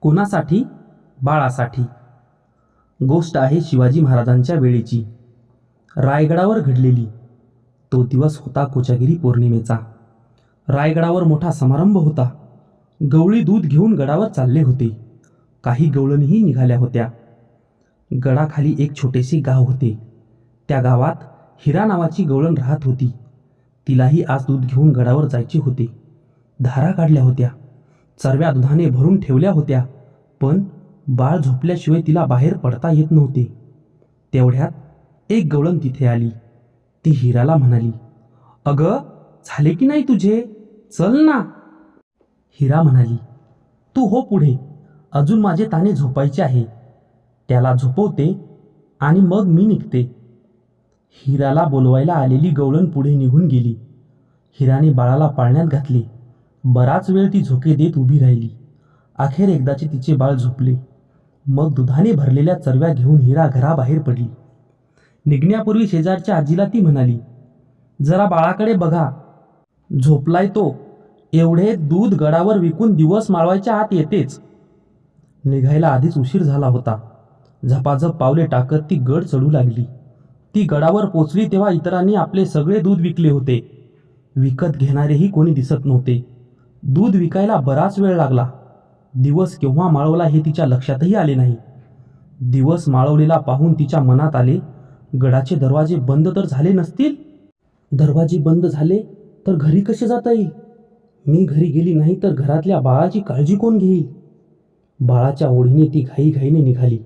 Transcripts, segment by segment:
कोणासाठी? बाळासाठी. गोष्ट आहे शिवाजी महाराजांच्या वेळेची. रायगडावर घडलेली. तो दिवस होता कोजागिरी पौर्णिमेचा. रायगडावर मोठा समारंभ होता. गवळी दूध घेऊन गडावर चालले होते. काही गवळणीही निघाल्या होत्या. गडाखाली एक छोटेसे गाव होते. त्या गावात हिरा नावाची गवळण राहत होती. तिलाही आज दूध घेऊन गडावर जायचे होते. धारा काढल्या होत्या. चरव्या दुधाने भरून ठेवल्या होत्या पण बाळ झोपल्याशिवाय तिला बाहेर पडता येत नव्हते. तेवढ्यात एक गवळण तिथे आली. ती हिराला म्हणाली अगं झाले की नाही तुझे? चल ना. हिरा म्हणाली तू हो पुढे. अजून माझे ताने झोपायचे आहे. त्याला झोपवते आणि मग मी निघते. हिराला बोलवायला आलेली गवळण पुढे निघून गेली. हिराने बाळाला पाळण्यात घातली. बराच वेळ ती झोके देत उभी राहिली. अखेर एकदाचे तिचे बाळ झोपले. मग दुधाने भरलेल्या चरव्या घेऊन हिरा घराबाहेर पडली. निघण्यापूर्वी शेजारच्या आजीला ती म्हणाली जरा बाळाकडे बघा. झोपलाय तो. एवढे दूध गडावर विकून दिवस माळवायच्या आत येतेच. निघायला आधीच उशीर झाला होता. झपाझप पावले टाकत ती गड चढू लागली. ती गडावर पोचली तेव्हा इतरांनी आपले सगळे दूध विकले होते. विकत घेणारेही कोणी दिसत नव्हते. दूध विकायला बराच वेळ लागला. दिवस केव्हा माळवला हे तिच्या लक्षातही आले नाही. दिवस माळवलेला पाहून तिच्या मनात आले गडाचे दरवाजे बंद तर झाले नसतील? दरवाजे बंद झाले तर घरी कसे जाता येईल? मी घरी गेली नाही तर घरातल्या बाळाची काळजी कोण घेईल? बाळाच्या ओढीने ती घाईघाईने निघाली.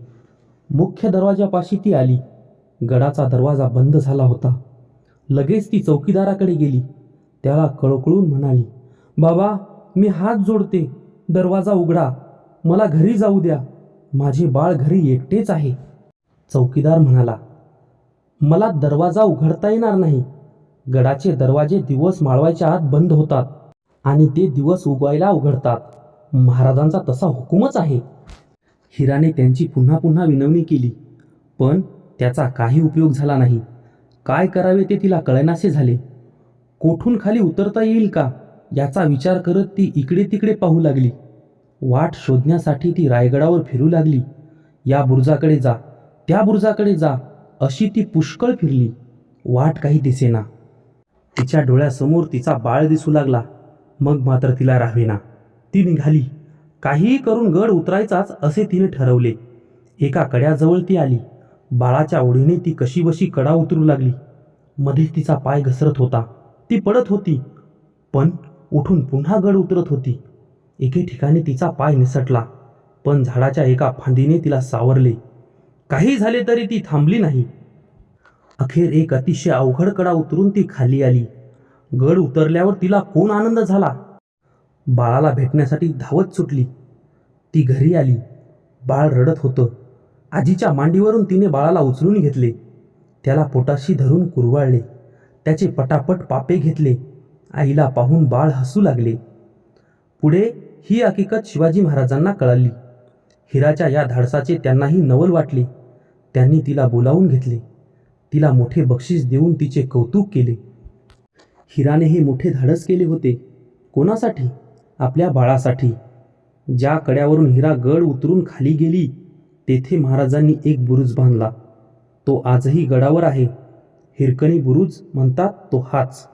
मुख्य दरवाजापाशी ती आली. गडाचा दरवाजा बंद झाला होता. लगेच ती चौकीदाराकडे गेली. त्याला कळकळून म्हणाली बाबा मी हात जोडते दरवाजा उघडा मला घरी जाऊ द्या. माझे बाळ घरी एकटेच आहे. चौकीदार म्हणाला मला दरवाजा उघडता येणार नाही. गडाचे दरवाजे दिवस माळवायच्या आत बंद होतात आणि ते दिवस उगवायला उघडतात. महाराजांचा तसा हुकूमच आहे. हिराने त्यांची पुन्हा पुन्हा विनवणी केली पण त्याचा काही उपयोग झाला नाही. काय करावे ते तिला कळेनासे झाले. कोठून खाली उतरता येईल का? याचा विचार करत ती इकडे तिकडे पाहू लागली. वाट शोधण्यासाठी ती रायगडावर फिरू लागली. या बुरुजाकडे जा त्या बुरुजाकडे जा अशी ती पुष्कळ फिरली. वाट काही दिसेना तिच्या डोळ्यासमोर तिचा बाळ दिसू लागला. मग मात्र तिला राहवेना. ती निघाली. काहीही करून गड उतरायचाच असे तिने ठरवले. एका कड्याजवळ ती आली. बाळाच्या ओढीने ती कशीबशी कडा उतरू लागली. मध्येच तिचा पाय घसरत होता. ती पडत होती. पण उठून पुन्हा गड उतरत होती. एके ठिकाणी तिचा पाय निसटला पण झाडाच्या एका फांदीने तिला सावरले. काही झाले तरी ती थांबली नाही. अखेर एक अतिशय अवघड कडा उतरून ती खाली आली. गड उतरल्यावर तिला कोण आनंद झाला? बाळाला भेटण्यासाठी धावत सुटली. ती घरी आली. बाळ रडत होतं. आजीच्या मांडीवरून तिने बाळाला उचलून घेतले. त्याला पोटाशी धरून कुरवाळले. त्याचे पटापट पापे घेतले. आईला पाहून बाळ हसू लागले. पुढे ही हकीकत शिवाजी महाराजांना कळाली. हिराच्या या धाडसाचे त्यांनाही नवल वाटले. त्यांनी तिला बोलावून घेतले. तिला मोठे बक्षीस देऊन तिचे कौतुक केले. हिराने हे मोठे धाडस केले होते. कोणासाठी? आपल्या बाळासाठी. ज्या कड्यावरून हिरा गड उतरून खाली गेली तेथे महाराजांनी एक बुरुज बांधला. तो आजही गडावर आहे. हिरकणी बुरुज म्हणतात तो हाच.